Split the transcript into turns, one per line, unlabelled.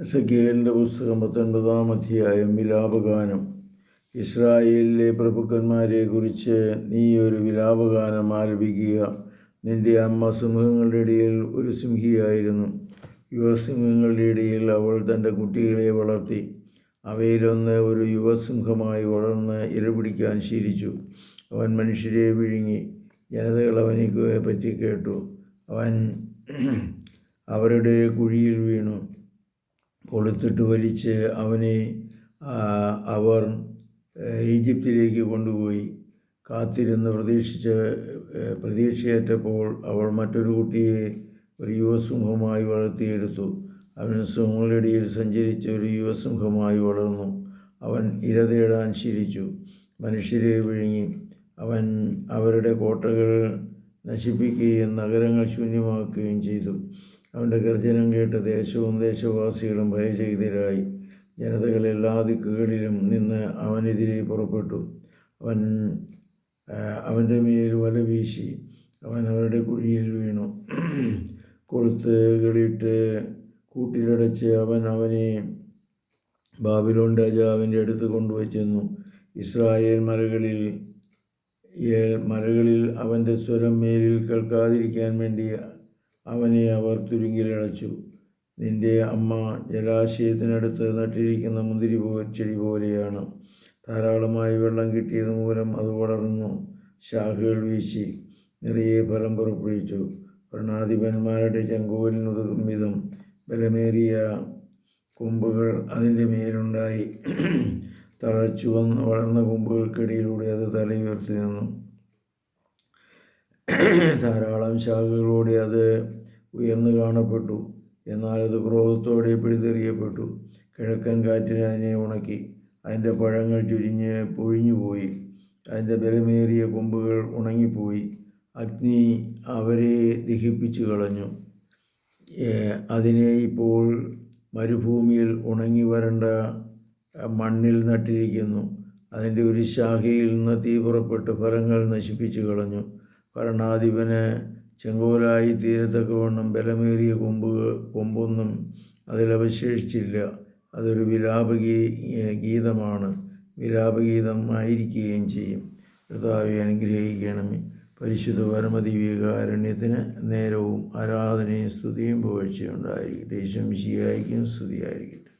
എസക്കിയേലിന്റെ പുസ്തകം പത്തൊൻപതാം അധ്യായം വിലാപഗാനം. ഇസ്രായേലിലെ പ്രഭുക്കന്മാരെ കുറിച്ച് നീ ഒരു വിലാപഗാനം ആലപിക്കുക. നിന്റെ അമ്മ സിംഹങ്ങളുടെ ഇടയിൽ ഒരു സിംഹിയായിരുന്നു. യുവസിംഹങ്ങളുടെ ഇടയിൽ അവൾ തന്റെ കുട്ടികളെ വളർത്തി. അവയിലൊന്ന് ഒരു യുവസിംഹമായി വളർന്ന് ഇരപിടിക്കാൻ ശീലിച്ചു. അവൻ മനുഷ്യരെ വിഴുങ്ങി. ജനതകൾ അവനിക്ക് പറ്റി കേട്ടു. അവൻ അവരുടെ കുഴിയിൽ വീണു. കൊളുത്തിട്ട് വലിച്ച് അവനെ അവർ ഈജിപ്തിലേക്ക് കൊണ്ടുപോയി. കാത്തിരുന്ന് പ്രതീക്ഷിച്ച് പ്രതീക്ഷയേറ്റപ്പോൾ അവൾ മറ്റൊരു കുട്ടിയെ ഒരു യുവസിംഹമായി വളർത്തിയെടുത്തു. അവൻ സിംഹങ്ങളുടെ ഇടയിൽ സഞ്ചരിച്ച് ഒരു യുവസിംഹമായി വളർന്നു. അവൻ ഇര തേടാൻ ശീലിച്ചു. മനുഷ്യരെ വിഴുങ്ങി. അവൻ അവരുടെ കോട്ടകൾ നശിപ്പിക്കുകയും നഗരങ്ങൾ ശൂന്യമാക്കുകയും ചെയ്തു. അവന്റെ ഗർജനം കേട്ട് ദേശവും ദേശവാസികളും ഭയചകിതരായി. ജനതകൾ എല്ലാ ദിക്കുകളിലും നിന്ന് അവനെതിരെ പുറപ്പെട്ടു. അവൻ അവന്റെ മേൽ വല വീശി. അവൻ അവരുടെ കുഴിയിൽ വീണു. കൊളുത്തുകളിട്ട് കൂട്ടിലടച്ച് അവൻ അവനെ ബാബിലോൺ രാജാവിന്റെ അടുത്ത് കൊണ്ടുവച്ചെന്നു. ഇസ്രായേൽ മലകളിൽ മലകളിൽ അവന്റെ സ്വരം മേലിൽ കേൾക്കാതിരിക്കാൻ വേണ്ടി അവനെ അവർ തുരുങ്കിലടച്ചു നിന്റെ അമ്മ ജലാശയത്തിനടുത്ത് നട്ടിരിക്കുന്ന മുന്തിരി പോ ചെടി പോലെയാണ്. ധാരാളമായി വെള്ളം കിട്ടിയത് മൂലം അത് വളർന്നു. ശാഖകൾ വീശി നിറയെ ഫലം പുറപ്പെടുവിച്ചു ഭരണാധിപന്മാരുടെ ചെങ്കോലിനുതകും വിധം ബലമേറിയ കൊമ്പുകൾ അതിന്റെ മേലുണ്ടായി. തഴച്ചു വന്ന് വളർന്ന കൊമ്പുകൾക്കിടയിലൂടെ അത് തലയുയർത്തി നിന്നു. ധാരാളം ശാഖകളോടെ അത് ഉയർന്നു കാണപ്പെട്ടു. എന്നാൽ അത് ക്രോധത്തോടെ പിഴുതെറിയപ്പെട്ടു. കിഴക്കൻ കാറ്റിന് അതിനെ ഉണക്കി. അതിന്റെ പഴങ്ങൾ ചുരിഞ്ഞ് പൊഴിഞ്ഞുപോയി അതിന്റെ ബലമേറിയ കൊമ്പുകൾ ഉണങ്ങിപ്പോയി. അഗ്നി അവരെ ദഹിപ്പിച്ചു കളഞ്ഞു. അതിനെ ഇപ്പോൾ മരുഭൂമിയിൽ ഉണങ്ങി വരണ്ട മണ്ണിൽ നട്ടിരിക്കുന്നു. അതിന്റെ ഒരു ശാഖയിൽ നിന്ന് തീ പുറപ്പെട്ട് ഫലങ്ങൾ നശിപ്പിച്ചു കളഞ്ഞു. ഭരണാധിപന് ചെങ്കോലായി തീരത്തക്കവണ്ണം ബലമേറിയ കൊമ്പ് കൊമ്പൊന്നും അതിലവശേഷിച്ചില്ല. അതൊരു വിലാപഗീ ഗീതമാണ്. വിലാപഗീതം ആയിരിക്കുകയും ചെയ്യും. കർത്താവെ അനുഗ്രഹിക്കണമേ. പരിശുദ്ധ പരമദിവ്യകാരുണ്യത്തിന് നേരവും ആരാധനയും സ്തുതിയും പുകഴ്ചയുണ്ടായിരിക്കട്ടെ ഈശംശിയായിരിക്കും സ്തുതിയായിരിക്കട്ടെ.